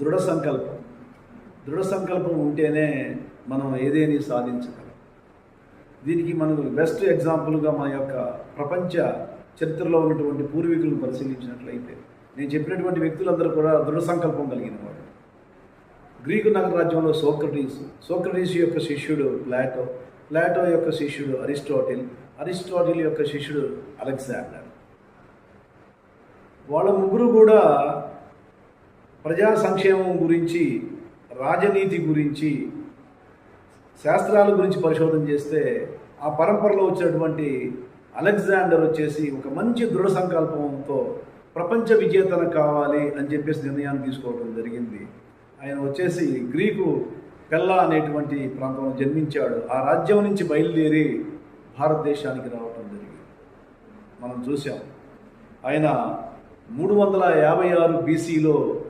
దృఢ సంకల్పం. దృఢ సంకల్పం ఉంటేనే మనం ఏదేని సాధించగలం. దీనికి మనం బెస్ట్ ఎగ్జాంపుల్గా మన యొక్క ప్రపంచ చరిత్రలో ఉన్నటువంటి పూర్వీకులను పరిశీలించినట్లయితే నేను చెప్పినటువంటి వ్యక్తులందరూ కూడా దృఢ సంకల్పం కలిగిన వాడు గ్రీకు నగర రాజ్యంలో సోక్రటీస్ సోక్రటీస్ యొక్క శిష్యుడు ప్లాటో ప్లాటో యొక్క శిష్యుడు అరిస్టాటిల్ అరిస్టాటిల్ యొక్క శిష్యుడు అలెగ్జాండర్. వాళ్ళ ముగ్గురు కూడా ప్రజా సంక్షేమం గురించి రాజనీతి గురించి శాస్త్రాల గురించి పరిశోధన చేస్తే ఆ పరంపరలో వచ్చినటువంటి అలెగ్జాండర్ వచ్చేసి ఒక మంచి దృఢ సంకల్పంతో ప్రపంచ విజేతన కావాలి అని చెప్పేసి నిర్ణయాన్ని తీసుకోవడం జరిగింది. ఆయన వచ్చేసి గ్రీకు పెల్లా అనేటువంటి ప్రాంతంలో జన్మించాడు. ఆ రాజ్యం నుంచి బయలుదేరి భారతదేశానికి రావటం జరిగింది. మనం చూసాం ఆయన మూడు వందల యాభై ఆరు బీసీలో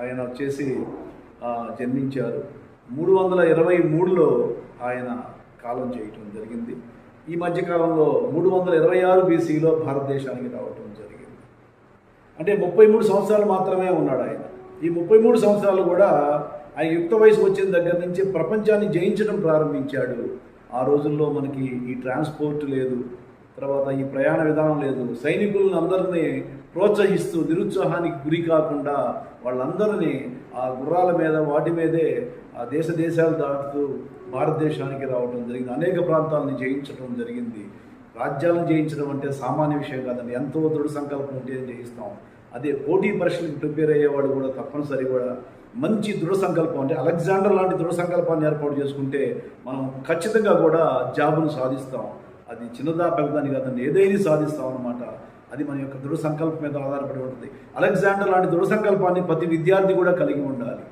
ఆయన వచ్చేసి జన్మించారు. మూడు వందల ఇరవై మూడులో ఆయన కాలం చేయటం జరిగింది. ఈ మధ్యకాలంలో మూడు వందల ఇరవై ఆరు బీసీలో భారతదేశానికి రావటం జరిగింది. అంటే ముప్పై మూడు సంవత్సరాలు మాత్రమే ఉన్నాడు ఆయన. ఈ ముప్పై మూడు సంవత్సరాలు కూడా ఆయన యుక్త వయసు వచ్చిన దగ్గర నుంచి ప్రపంచాన్ని జయించడం ప్రారంభించాడు. ఆ రోజుల్లో మనకి ఈ ట్రాన్స్పోర్ట్ లేదు తర్వాత ఈ ప్రయాణ విధానం లేదు. సైనికులను అందరినీ ప్రోత్సహిస్తూ నిరుత్సాహానికి గురి కాకుండా వాళ్ళందరినీ ఆ గుర్రాల మీద వాటి మీదే ఆ దేశ దేశాలు దాటుతూ భారతదేశానికి రావడం జరిగింది. అనేక ప్రాంతాలను జయించడం జరిగింది. రాజ్యాలను జయించడం అంటే సామాన్య విషయం కాదండి. ఎంతో దృఢ సంకల్పం ఉంటే జయిస్తాం. అదే పోటీ పరీక్షలకు ప్రిపేర్ అయ్యేవాడు కూడా తప్పనిసరి కూడా మంచి దృఢ సంకల్పం అంటే అలెగ్జాండర్ లాంటి దృఢ సంకల్పాన్ని ఏర్పాటు చేసుకుంటే మనం ఖచ్చితంగా కూడా జాబును సాధిస్తాం. అది చిన్నదా పెద్దదని కాదండి ఏదైనా సాధిస్తాం అనమాట అది మన యొక్క దృఢ సంకల్పం మీద ఆధారపడి ఉంటుంది. అలెగ్జాండర్ లాంటి దృఢ సంకల్పాన్ని ప్రతి విద్యార్థి కూడా కలిగి ఉండాలి.